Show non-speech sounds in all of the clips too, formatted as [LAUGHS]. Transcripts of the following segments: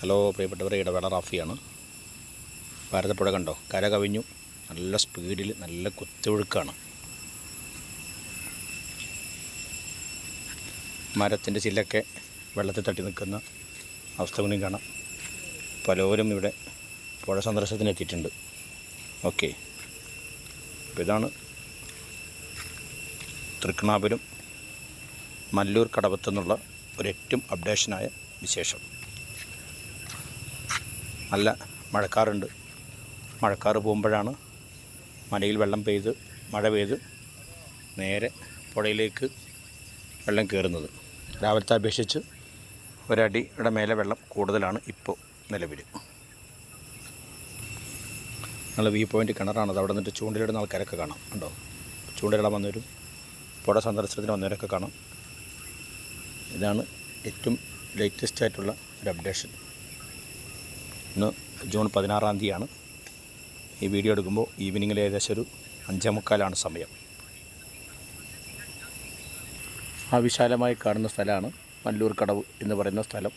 Hello പ്രിയപ്പെട്ടവരെ ഇടവേള റാഫിയാണ്. ഭാരതപ്പുഴ കണ്ടോ? കര കവിഞ്ഞു. നല്ല സ്പീഡിൽ നല്ല കുത്തൊഴുക്കാണ്. മരത്തിന്റെ ചില്ലൊക്കെ വെള്ളത്തിൽ തട്ടി നിൽക്കുന്ന അവസ്ഥ കൂടി കാണാം. പലവരും ഇവിടെ പുഴ സന്ദർശനത്തിന് എത്തിയിട്ടുണ്ട്. ഓക്കെ. അപ്പോൾ ഇതാണ് തൃക്കണാപുരം മല്ലൂർ കടവത്തു നിന്നുള്ള ഒരു ഏറ്റവും അപ്ഡേഷനായ വിശേഷം. നല്ല മഴക്കാറുണ്ട്. മഴക്കാറ് പോകുമ്പോഴാണ് മലയിൽ വെള്ളം പെയ്ത് മഴ പെയ്ത് നേരെ പുഴയിലേക്ക് വെള്ളം കയറുന്നത്. രാവിലത്തെ അപേക്ഷിച്ച് ഒരടിയുടെ മേലെ വെള്ളം കൂടുതലാണ് ഇപ്പോൾ നിലവിൽ നല്ല വ്യൂ പോയിന്റ് കിണറാണത് അവിടെ നിന്നിട്ട് ചൂണ്ടിലിടുന്ന ആൾക്കാരൊക്കെ കാണാം. ഉണ്ടോ ചൂണ്ടലിടാൻ വന്നവരും പുഴ സന്ദർശനത്തിന് വന്നവരൊക്കെ കാണാം. ഇതാണ് ഏറ്റവും ലേറ്റസ്റ്റ് ആയിട്ടുള്ള ഒരു അപ്ഡേഷൻ ഇന്ന് ജൂൺ പതിനാറാം തീയതിയാണ്. ഈ വീഡിയോ എടുക്കുമ്പോൾ ഈവനിങ്ങിൽ ഏകദേശം ഒരു അഞ്ചേ മുക്കാലാണ് സമയം. ആ വിശാലമായി കാണുന്ന സ്ഥലമാണ് മല്ലൂർ കടവ് എന്ന് പറയുന്ന സ്ഥലം.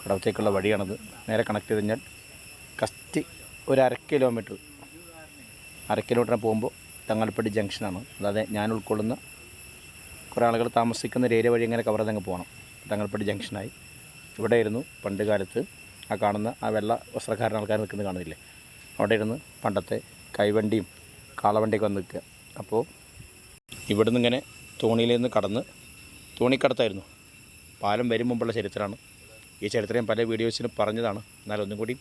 കടവത്തേക്കുള്ള വഴിയാണത്. നേരെ കണക്ട് ചെയ്ത് കഴിഞ്ഞാൽ കസ്റ്റ് ഒരു അര കിലോമീറ്റർ. അര കിലോമീറ്റർ പോകുമ്പോൾ തങ്ങൾപ്പടി ജംഗ്ഷനാണ്. അതായത് ഞാൻ ഉൾക്കൊള്ളുന്ന കുറേ ആളുകൾ താമസിക്കുന്ന ഒരു ഏരിയ വഴി ഇങ്ങനെ കവർ ചെയ്തങ്ങ് പോകണം. തങ്ങൾപ്പടി ജംഗ്ഷനായി. ഇവിടെ ഇരുന്നു പണ്ട് കാലത്ത് ആ കാണുന്ന ആ വെള്ള വസ്ത്രക്കാരൻ ആൾക്കാർ നിൽക്കുന്നത് കാണുന്നില്ലേ? അവിടെ ഇരുന്ന് പണ്ടത്തെ കൈവണ്ടിയും കാളവണ്ടിയൊക്കെ വന്ന് നിൽക്കുക. അപ്പോൾ ഇവിടുന്ന് ഇങ്ങനെ തോണിയിൽ നിന്ന് കടന്ന് തോണിക്കടത്തായിരുന്നു. പാലം വരും മുമ്പുള്ള ചരിത്രമാണ്. ഈ ചരിത്രം പല വീഡിയോസിലും പറഞ്ഞതാണ്. എന്നാൽ ഒന്നും കൂടി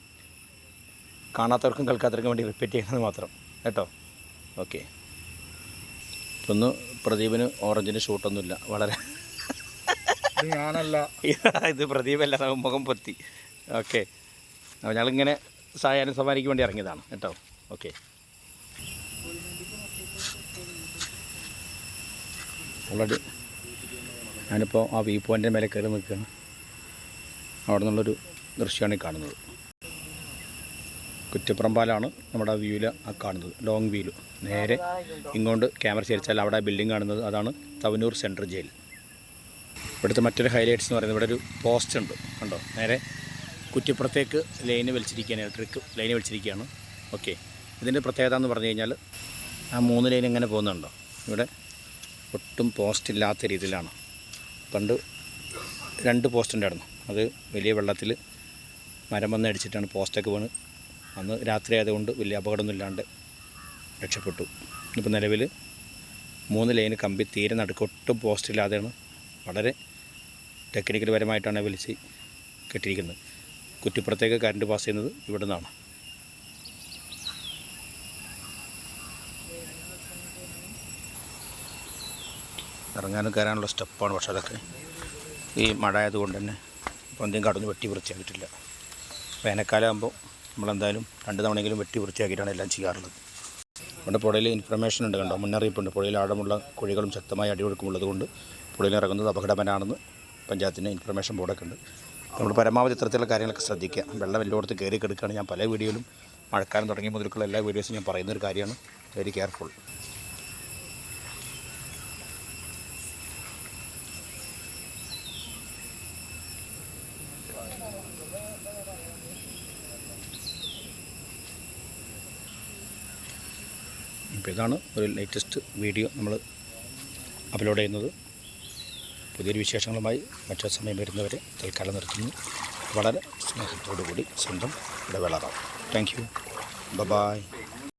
കാണാത്തവർക്കും കേൾക്കാത്തവർക്കും വേണ്ടി റിപ്പീറ്റ് ചെയ്യുന്നത് മാത്രം. കേട്ടോ? ഓക്കെ. ഒന്ന് പ്രദീപിന് ഓറഞ്ചിന് ഷൂട്ടൊന്നുമില്ല. വളരെ ഞാനല്ല. [LAUGHS] ഇത് പ്രദീപല്ല മുഖം പൊത്തി. ഓക്കെ അപ്പോൾ ഞങ്ങളിങ്ങനെ സായാഹ്ന സമ്മാനിക്ക് വേണ്ടി ഇറങ്ങിയതാണ് കേട്ടോ. ഓക്കെ ഓൾറെഡി ഞാനിപ്പോൾ ആ വ്യൂ പോയിന്റിന്റെ മേലെ കയറി നിൽക്കുകയാണ്. അവിടെ നിന്നുള്ളൊരു ദൃശ്യമാണ് ഈ കാണുന്നത്. കുറ്റിപ്പുറമ്പാലാണ് നമ്മുടെ ആ വ്യൂവിൽ ആ കാണുന്നത്. ലോങ് വ്യൂവിൽ നേരെ ഇങ്ങോട്ട് ക്യാമറ ചേരിച്ചാൽ അവിടെ ബിൽഡിംഗ് കാണുന്നത്. അതാണ് തവനൂർ സെൻട്രൽ ജയിൽ ഇവിടുത്തെ മറ്റൊരു ഹൈലൈറ്റ്സ് എന്ന് പറയുന്നത് ഇവിടെ ഒരു പോസ്റ്റ് ഉണ്ട്. കണ്ടോ? നേരെ കുറ്റിപ്പുറത്തേക്ക് ലൈന് വലിച്ചിരിക്കുകയാണ് ഇലക്ട്രിക് ലൈന് വലിച്ചിരിക്കുകയാണ്. ഓക്കെ. ഇതിന്റെ പ്രത്യേകത എന്ന് പറഞ്ഞു കഴിഞ്ഞാൽ ആ മൂന്ന് ലൈൻ എങ്ങനെ പോകുന്നുണ്ടോ? ഇവിടെ ഒട്ടും പോസ്റ്റ് ഇല്ലാത്ത രീതിയിലാണ്. പണ്ട് രണ്ട് പോസ്റ്റ് ഉണ്ടായിരുന്നു. അത് വലിയ വെള്ളത്തിൽ മരം വന്ന് അടിച്ചിട്ടാണ് പോസ്റ്റൊക്കെ വീണ്. അന്ന് രാത്രി ആയതുകൊണ്ട് വലിയ അപകടമൊന്നും ഇല്ലാണ്ട് രക്ഷപ്പെട്ടു. ഇപ്പോൾ നിലവിൽ മൂന്ന് ലൈന് കമ്പി തീരെ നടുക്ക് ഒട്ടും പോസ്റ്റ് ഇല്ലാതെയാണ് വളരെ ടെക്നിക്കൽ പരമായിട്ടാണ് വലിച്ച് കെട്ടിയിരിക്കുന്നത്. കുറ്റിപ്പുറത്തേക്ക് കറണ്ട് പാസ് ചെയ്യുന്നത് ഇവിടെ നിന്നാണ് ഇറങ്ങാനും കയറാനുള്ള സ്റ്റെപ്പാണ് പക്ഷേ അതൊക്കെ. ഈ മഴ ആയതുകൊണ്ട് തന്നെ ഇപ്പോൾ എന്തെങ്കിലും കടന്ന് വെട്ടി വൃത്തിയാക്കിയിട്ടില്ല. വേനൽക്കാലമാകുമ്പോൾ നമ്മളെന്തായാലും രണ്ട് തവണയെങ്കിലും വെട്ടി വൃത്തിയാക്കിയിട്ടാണ് എല്ലാം ചെയ്യാറുള്ളത്. നമ്മുടെ പുഴയിൽ ഇൻഫർമേഷൻ ഉണ്ട് കണ്ടോ? മുന്നറിയിപ്പുണ്ട്. പുഴയിൽ ആഴമുള്ള കുഴികളും ശക്തമായ അടിയൊഴുക്കും ഉള്ളതുകൊണ്ട് പുഴയിൽ ഇറങ്ങുന്നത് അപകടമനാണെന്ന് പഞ്ചായത്തിന്റെ ഇൻഫർമേഷൻ ബോർഡൊക്കെ ഉണ്ട്. നമ്മൾ പരമാവധി ഇത്തരത്തിലുള്ള കാര്യങ്ങളൊക്കെ ശ്രദ്ധിക്കുക. വെള്ളം എല്ലായിടത്ത് കയറി കിടക്കുകയാണ് ഞാൻ പല വീഡിയോയിലും മഴക്കാലം തുടങ്ങിയ മുതൽക്കുള്ള എല്ലാ വീഡിയോസും ഞാൻ പറയുന്ന ഒരു കാര്യമാണ്. വെരി കെയർഫുൾ ഇപ്പോൾ ഇതാണ് ഒരു ലേറ്റസ്റ്റ് വീഡിയോ നമ്മൾ അപ്ലോഡ് ചെയ്യുന്നത്. പുതിയൊരു വിശേഷങ്ങളുമായി മറ്റൊരു സമയം വരുന്നവരെ തൽക്കാലം നിർത്തുന്നു. വളരെ സ്നേഹത്തോടു കൂടി സ്വന്തം ഇടവേളറാം താങ്ക് യു. ബ ബായ്